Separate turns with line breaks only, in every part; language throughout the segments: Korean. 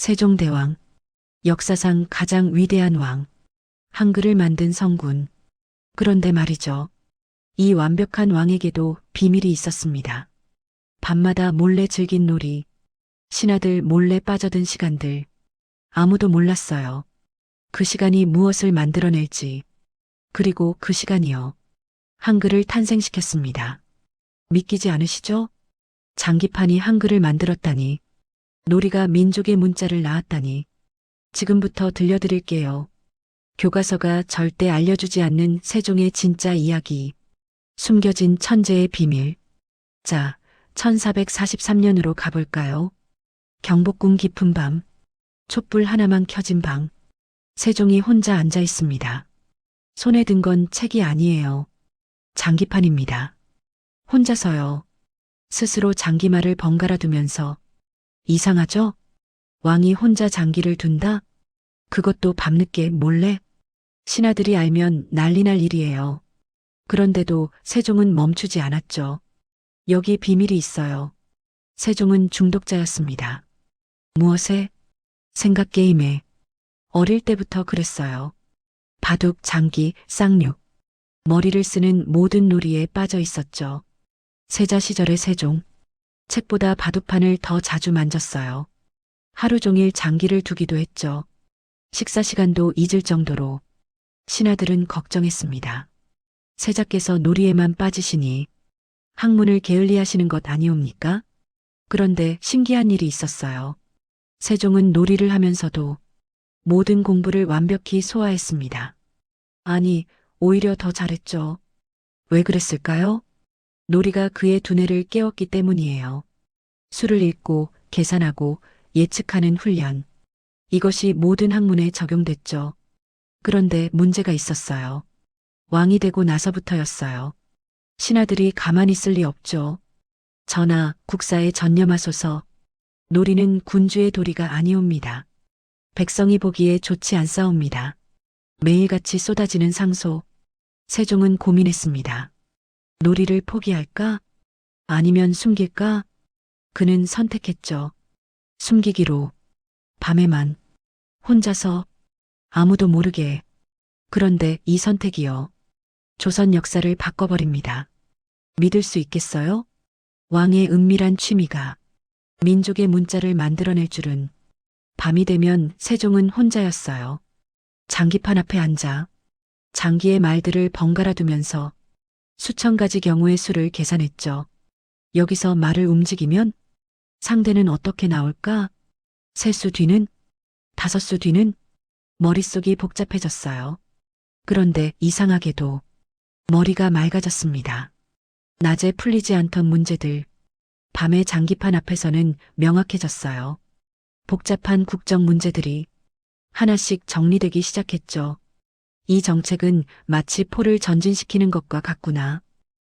세종대왕. 역사상 가장 위대한 왕. 한글을 만든 성군. 그런데 말이죠. 이 완벽한 왕에게도 비밀이 있었습니다. 밤마다 몰래 즐긴 놀이, 신하들 몰래 빠져든 시간들. 아무도 몰랐어요. 그 시간이 무엇을 만들어낼지. 그리고 그 시간이요. 한글을 탄생시켰습니다. 믿기지 않으시죠? 장기판이 한글을 만들었다니. 놀이가 민족의 문자를 낳았다니. 지금부터 들려드릴게요. 교과서가 절대 알려주지 않는 세종의 진짜 이야기. 숨겨진 천재의 비밀. 자, 1443년으로 가볼까요? 경복궁 깊은 밤. 촛불 하나만 켜진 방. 세종이 혼자 앉아 있습니다. 손에 든 건 책이 아니에요. 장기판입니다. 혼자서요. 스스로 장기말을 번갈아 두면서 이상하죠? 왕이 혼자 장기를 둔다? 그것도 밤늦게 몰래? 신하들이 알면 난리 날 일이에요. 그런데도 세종은 멈추지 않았죠. 여기 비밀이 있어요. 세종은 중독자였습니다. 무엇에? 생각 게임에. 어릴 때부터 그랬어요. 바둑, 장기, 쌍육. 머리를 쓰는 모든 놀이에 빠져 있었죠. 세자 시절의 세종. 책보다 바둑판을 더 자주 만졌어요. 하루 종일 장기를 두기도 했죠. 식사 시간도 잊을 정도로 신하들은 걱정했습니다. 세자께서 놀이에만 빠지시니 학문을 게을리하시는 것 아니옵니까? 그런데 신기한 일이 있었어요. 세종은 놀이를 하면서도 모든 공부를 완벽히 소화했습니다. 아니, 오히려 더 잘했죠. 왜 그랬을까요? 놀이가 그의 두뇌를 깨웠기 때문이에요. 수를 읽고 계산하고 예측하는 훈련. 이것이 모든 학문에 적용됐죠. 그런데 문제가 있었어요. 왕이 되고 나서부터였어요. 신하들이 가만히 있을 리 없죠. 전하, 국사에 전념하소서. 놀이는 군주의 도리가 아니옵니다. 백성이 보기에 좋지 않사옵니다. 매일같이 쏟아지는 상소. 세종은 고민했습니다. 놀이를 포기할까? 아니면 숨길까? 그는 선택했죠. 숨기기로. 밤에만. 혼자서. 아무도 모르게. 그런데 이 선택이요. 조선 역사를 바꿔버립니다. 믿을 수 있겠어요? 왕의 은밀한 취미가 민족의 문자를 만들어낼 줄은 밤이 되면 세종은 혼자였어요. 장기판 앞에 앉아 장기의 말들을 번갈아 두면서 수천 가지 경우의 수를 계산했죠. 여기서 말을 움직이면 상대는 어떻게 나올까? 세 수 뒤는? 다섯 수 뒤는? 머릿속이 복잡해졌어요. 그런데 이상하게도 머리가 맑아졌습니다. 낮에 풀리지 않던 문제들, 밤의 장기판 앞에서는 명확해졌어요. 복잡한 국정 문제들이 하나씩 정리되기 시작했죠. 이 정책은 마치 포를 전진시키는 것과 같구나.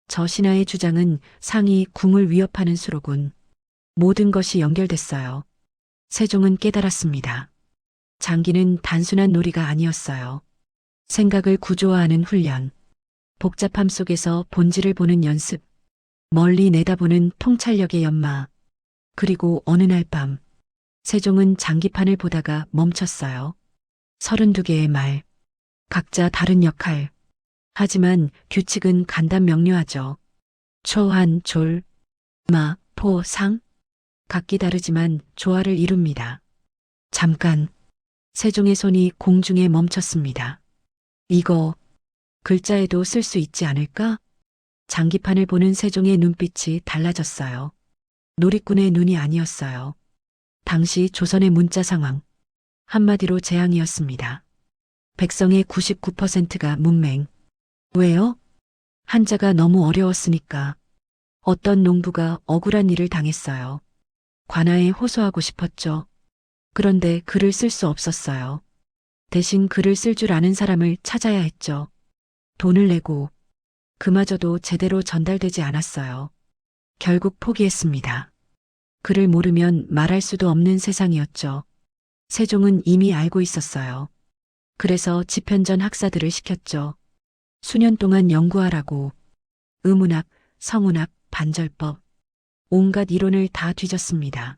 저 신하의 주장은 상이 궁을 위협하는 수로군. 모든 것이 연결됐어요. 세종은 깨달았습니다. 장기는 단순한 놀이가 아니었어요. 생각을 구조화하는 훈련, 복잡함 속에서 본질을 보는 연습, 멀리 내다보는 통찰력의 연마, 그리고 어느 날 밤, 세종은 장기판을 보다가 멈췄어요. 32개의 말, 각자 다른 역할. 하지만 규칙은 간단 명료하죠. 초한, 졸, 마, 포, 상. 각기 다르지만 조화를 이룹니다. 잠깐, 세종의 손이 공중에 멈췄습니다. 이거, 글자에도 쓸 수 있지 않을까? 장기판을 보는 세종의 눈빛이 달라졌어요. 놀이꾼의 눈이 아니었어요. 당시 조선의 문자 상황. 한마디로 재앙이었습니다. 백성의 99%가 문맹. 왜요? 한자가 너무 어려웠으니까. 어떤 농부가 억울한 일을 당했어요. 관아에 호소하고 싶었죠. 그런데 글을 쓸 수 없었어요. 대신 글을 쓸 줄 아는 사람을 찾아야 했죠. 돈을 내고 그마저도 제대로 전달되지 않았어요. 결국 포기했습니다. 글을 모르면 말할 수도 없는 세상이었죠. 세종은 이미 알고 있었어요. 그래서 집현전 학사들을 시켰죠. 수년 동안 연구하라고. 의문학, 성운학, 반절법, 온갖 이론을 다 뒤졌습니다.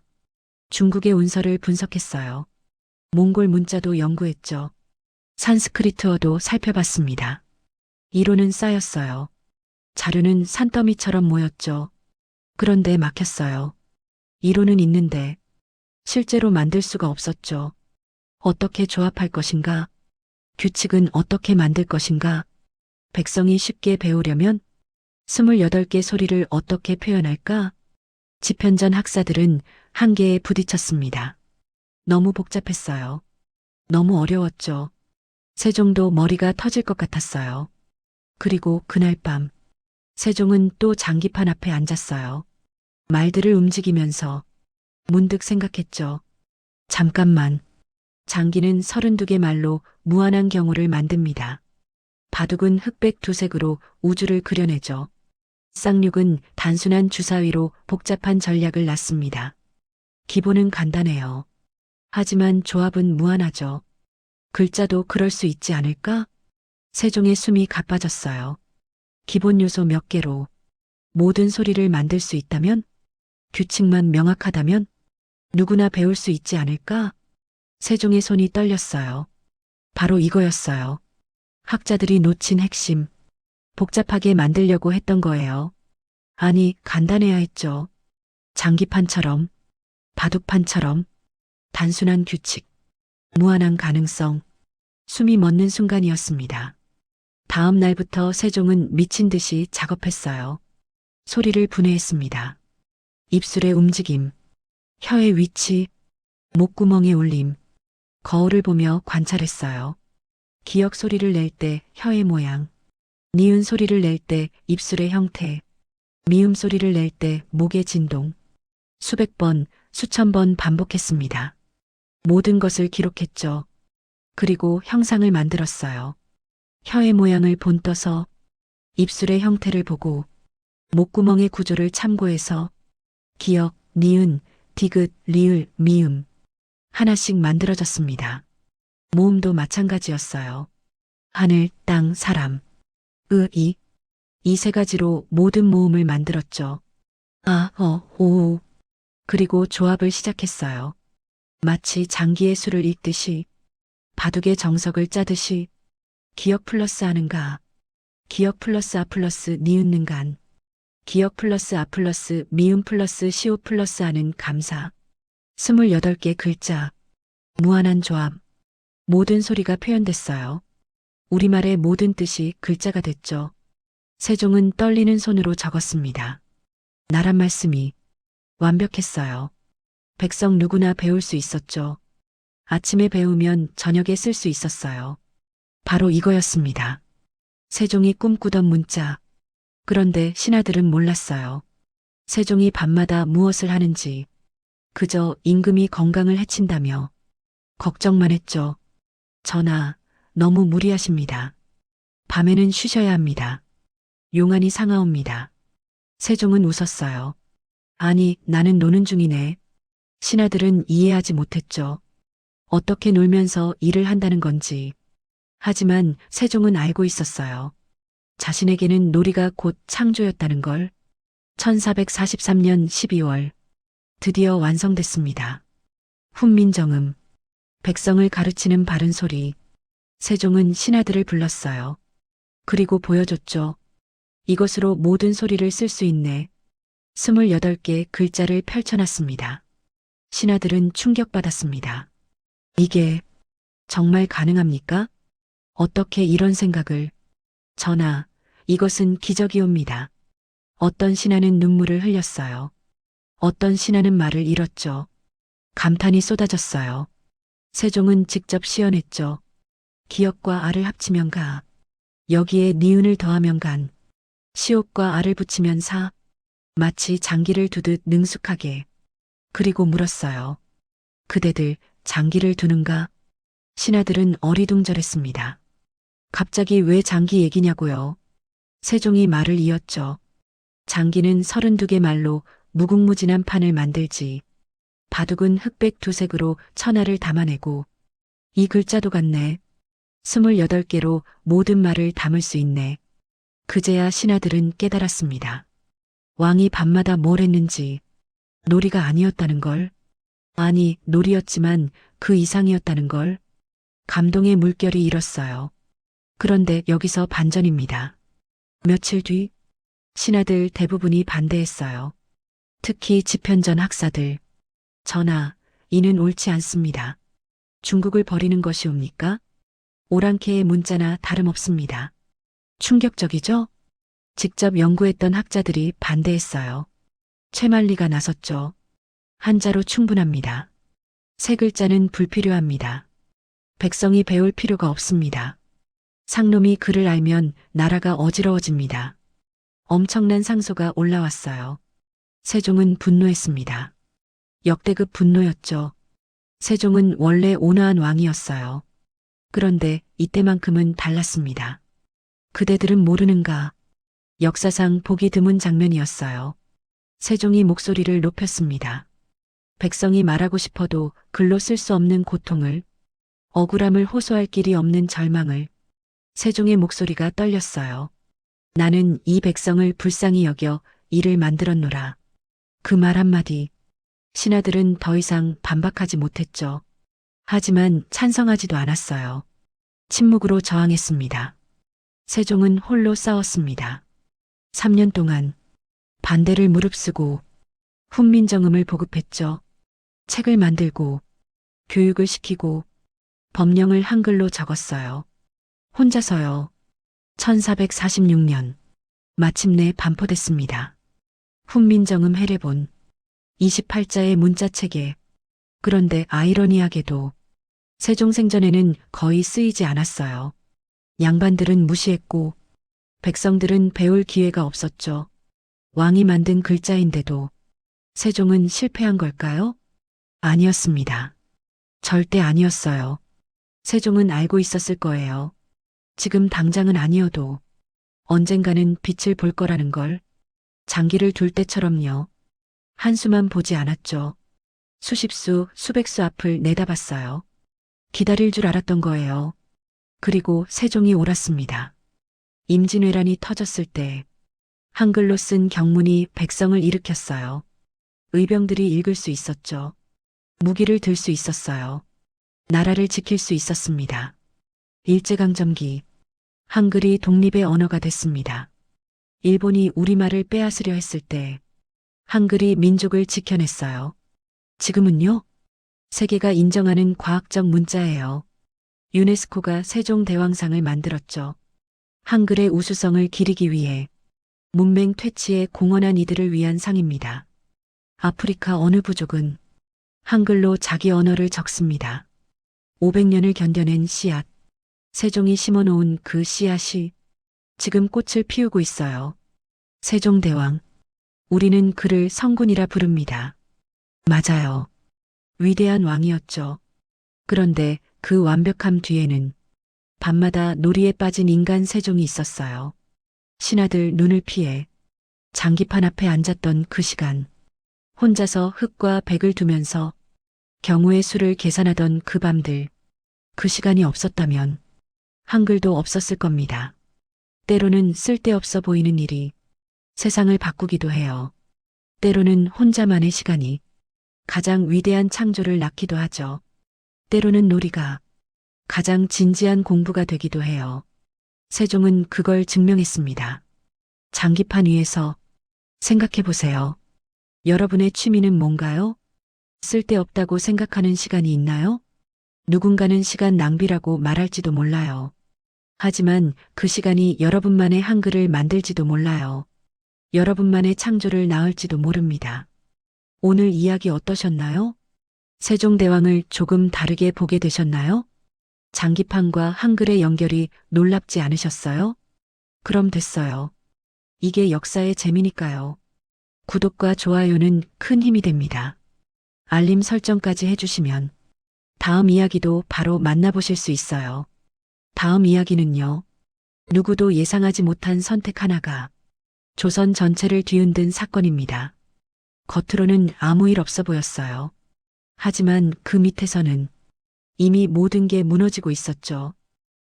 중국의 운서를 분석했어요. 몽골 문자도 연구했죠. 산스크리트어도 살펴봤습니다. 이론은 쌓였어요. 자료는 산더미처럼 모였죠. 그런데 막혔어요. 이론은 있는데 실제로 만들 수가 없었죠. 어떻게 조합할 것인가? 규칙은 어떻게 만들 것인가? 백성이 쉽게 배우려면 28개 소리를 어떻게 표현할까? 집현전 학사들은 한계에 부딪혔습니다. 너무 복잡했어요. 너무 어려웠죠. 세종도 머리가 터질 것 같았어요. 그리고 그날 밤, 세종은 또 장기판 앞에 앉았어요. 말들을 움직이면서 문득 생각했죠. 잠깐만. 장기는 32개 말로 무한한 경우를 만듭니다. 바둑은 흑백 두색으로 우주를 그려내죠. 쌍육은 단순한 주사위로 복잡한 전략을 낳습니다. 기본은 간단해요. 하지만 조합은 무한하죠. 글자도 그럴 수 있지 않을까? 세종의 숨이 가빠졌어요. 기본 요소 몇 개로 모든 소리를 만들 수 있다면? 규칙만 명확하다면? 누구나 배울 수 있지 않을까? 세종의 손이 떨렸어요. 바로 이거였어요. 학자들이 놓친 핵심. 복잡하게 만들려고 했던 거예요. 아니, 간단해야 했죠. 장기판처럼, 바둑판처럼, 단순한 규칙, 무한한 가능성, 숨이 멎는 순간이었습니다. 다음 날부터 세종은 미친 듯이 작업했어요. 소리를 분해했습니다. 입술의 움직임, 혀의 위치, 목구멍의 울림, 거울을 보며 관찰했어요. 기억 소리를 낼 때 혀의 모양, 니은 소리를 낼 때 입술의 형태, 미음 소리를 낼 때 목의 진동, 수백 번, 수천 번 반복했습니다. 모든 것을 기록했죠. 그리고 형상을 만들었어요. 혀의 모양을 본떠서 입술의 형태를 보고 목구멍의 구조를 참고해서 기역, 니은, 디귿, 리을, 미음 하나씩 만들어졌습니다. 모음도 마찬가지였어요. 하늘, 땅, 사람, 으, 이. 이 세 가지로 모든 모음을 만들었죠. 아, 어, 오. 그리고 조합을 시작했어요. 마치 장기의 수를 읽듯이, 바둑의 정석을 짜듯이, 기억 플러스 하는가, 기억 플러스 아 플러스 니은는간, 기억 플러스 아 플러스 미음 플러스 시오 플러스 하는 감사. 28개 글자, 무한한 조합, 모든 소리가 표현됐어요. 우리말의 모든 뜻이 글자가 됐죠. 세종은 떨리는 손으로 적었습니다. 나란 말씀이 완벽했어요. 백성 누구나 배울 수 있었죠. 아침에 배우면 저녁에 쓸 수 있었어요. 바로 이거였습니다. 세종이 꿈꾸던 문자. 그런데 신하들은 몰랐어요. 세종이 밤마다 무엇을 하는지, 그저 임금이 건강을 해친다며 걱정만 했죠. 전하, 너무 무리하십니다. 밤에는 쉬셔야 합니다. 용안이 상하옵니다. 세종은 웃었어요. 아니, 나는 노는 중이네. 신하들은 이해하지 못했죠. 어떻게 놀면서 일을 한다는 건지. 하지만 세종은 알고 있었어요. 자신에게는 놀이가 곧 창조였다는 걸. 1443년 12월 드디어 완성됐습니다. 훈민정음 백성을 가르치는 바른 소리 세종은 신하들을 불렀어요. 그리고 보여줬죠. 이것으로 모든 소리를 쓸 수 있네. 28개 글자를 펼쳐놨습니다. 신하들은 충격받았습니다. 이게 정말 가능합니까? 어떻게 이런 생각을? 전하, 이것은 기적이옵니다. 어떤 신하는 눈물을 흘렸어요. 어떤 신하는 말을 잃었죠. 감탄이 쏟아졌어요. 세종은 직접 시연했죠. 기역과 알을 합치면 가. 여기에 니은을 더하면 간. 시옷과 알을 붙이면 사. 마치 장기를 두듯 능숙하게. 그리고 물었어요. 그대들 장기를 두는가? 신하들은 어리둥절했습니다. 갑자기 왜 장기 얘기냐고요? 세종이 말을 이었죠. 장기는 32개 말로 무궁무진한 판을 만들지. 바둑은 흑백 두색으로 천하를 담아내고 이 글자도 같네. 28개로 모든 말을 담을 수 있네. 그제야 신하들은 깨달았습니다. 왕이 밤마다 뭘 했는지 놀이가 아니었다는 걸. 아니, 놀이였지만 그 이상이었다는 걸. 감동의 물결이 일었어요. 그런데 여기서 반전입니다. 며칠 뒤, 신하들 대부분이 반대했어요. 특히 집현전 학사들. 전하, 이는 옳지 않습니다. 중국을 버리는 것이옵니까? 오랑캐의 문자나 다름없습니다. 충격적이죠? 직접 연구했던 학자들이 반대했어요. 최만리가 나섰죠. 한자로 충분합니다. 세 글자는 불필요합니다. 백성이 배울 필요가 없습니다. 상놈이 글을 알면 나라가 어지러워집니다. 엄청난 상소가 올라왔어요. 세종은 분노했습니다. 역대급 분노였죠. 세종은 원래 온화한 왕이었어요. 그런데 이때만큼은 달랐습니다. 그대들은 모르는가. 역사상 보기 드문 장면이었어요. 세종이 목소리를 높였습니다. 백성이 말하고 싶어도 글로 쓸 수 없는 고통을, 억울함을 호소할 길이 없는 절망을, 세종의 목소리가 떨렸어요. 나는 이 백성을 불쌍히 여겨 이를 만들었노라. 그 말 한마디. 신하들은 더 이상 반박하지 못했죠. 하지만 찬성하지도 않았어요. 침묵으로 저항했습니다. 세종은 홀로 싸웠습니다. 3년 동안 반대를 무릅쓰고 훈민정음을 보급했죠. 책을 만들고 교육을 시키고 법령을 한글로 적었어요. 혼자서요. 1446년 마침내 반포됐습니다. 훈민정음 해례본 28자의 문자체계 그런데 아이러니하게도 세종생전에는 거의 쓰이지 않았어요. 양반들은 무시했고 백성들은 배울 기회가 없었죠. 왕이 만든 글자인데도 세종은 실패한 걸까요? 아니었습니다. 절대 아니었어요. 세종은 알고 있었을 거예요. 지금 당장은 아니어도 언젠가는 빛을 볼 거라는 걸 장기를 둘 때처럼요. 한수만 보지 않았죠. 수십수, 수백수 앞을 내다봤어요. 기다릴 줄 알았던 거예요. 그리고 세종이 옳았습니다. 임진왜란이 터졌을 때 한글로 쓴 경문이 백성을 일으켰어요. 의병들이 읽을 수 있었죠. 무기를 들 수 있었어요. 나라를 지킬 수 있었습니다. 일제강점기 한글이 독립의 언어가 됐습니다. 일본이 우리말을 빼앗으려 했을 때 한글이 민족을 지켜냈어요. 지금은요? 세계가 인정하는 과학적 문자예요. 유네스코가 세종대왕상을 만들었죠. 한글의 우수성을 기리기 위해 문맹 퇴치에 공헌한 이들을 위한 상입니다. 아프리카 어느 부족은 한글로 자기 언어를 적습니다. 500년을 견뎌낸 씨앗, 세종이 심어놓은 그 씨앗이 지금 꽃을 피우고 있어요. 세종대왕, 우리는 그를 성군이라 부릅니다. 맞아요. 위대한 왕이었죠. 그런데 그 완벽함 뒤에는 밤마다 놀이에 빠진 인간 세종이 있었어요. 신하들 눈을 피해 장기판 앞에 앉았던 그 시간, 혼자서 흙과 백을 두면서 경우의 수를 계산하던 그 밤들, 그 시간이 없었다면 한글도 없었을 겁니다. 때로는 쓸데없어 보이는 일이 세상을 바꾸기도 해요. 때로는 혼자만의 시간이 가장 위대한 창조를 낳기도 하죠. 때로는 놀이가 가장 진지한 공부가 되기도 해요. 세종은 그걸 증명했습니다. 장기판 위에서 생각해 보세요. 여러분의 취미는 뭔가요? 쓸데없다고 생각하는 시간이 있나요? 누군가는 시간 낭비라고 말할지도 몰라요. 하지만 그 시간이 여러분만의 한글을 만들지도 몰라요. 여러분만의 창조를 낳을지도 모릅니다. 오늘 이야기 어떠셨나요? 세종대왕을 조금 다르게 보게 되셨나요? 장기판과 한글의 연결이 놀랍지 않으셨어요? 그럼 됐어요. 이게 역사의 재미니까요. 구독과 좋아요는 큰 힘이 됩니다. 알림 설정까지 해주시면 다음 이야기도 바로 만나보실 수 있어요. 다음 이야기는요. 누구도 예상하지 못한 선택 하나가 조선 전체를 뒤흔든 사건입니다. 겉으로는 아무 일 없어 보였어요. 하지만 그 밑에서는 이미 모든 게 무너지고 있었죠.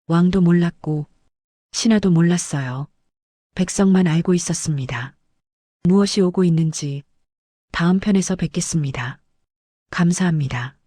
왕도 몰랐고 신하도 몰랐어요. 백성만 알고 있었습니다. 무엇이 오고 있는지 다음 편에서 뵙겠습니다. 감사합니다.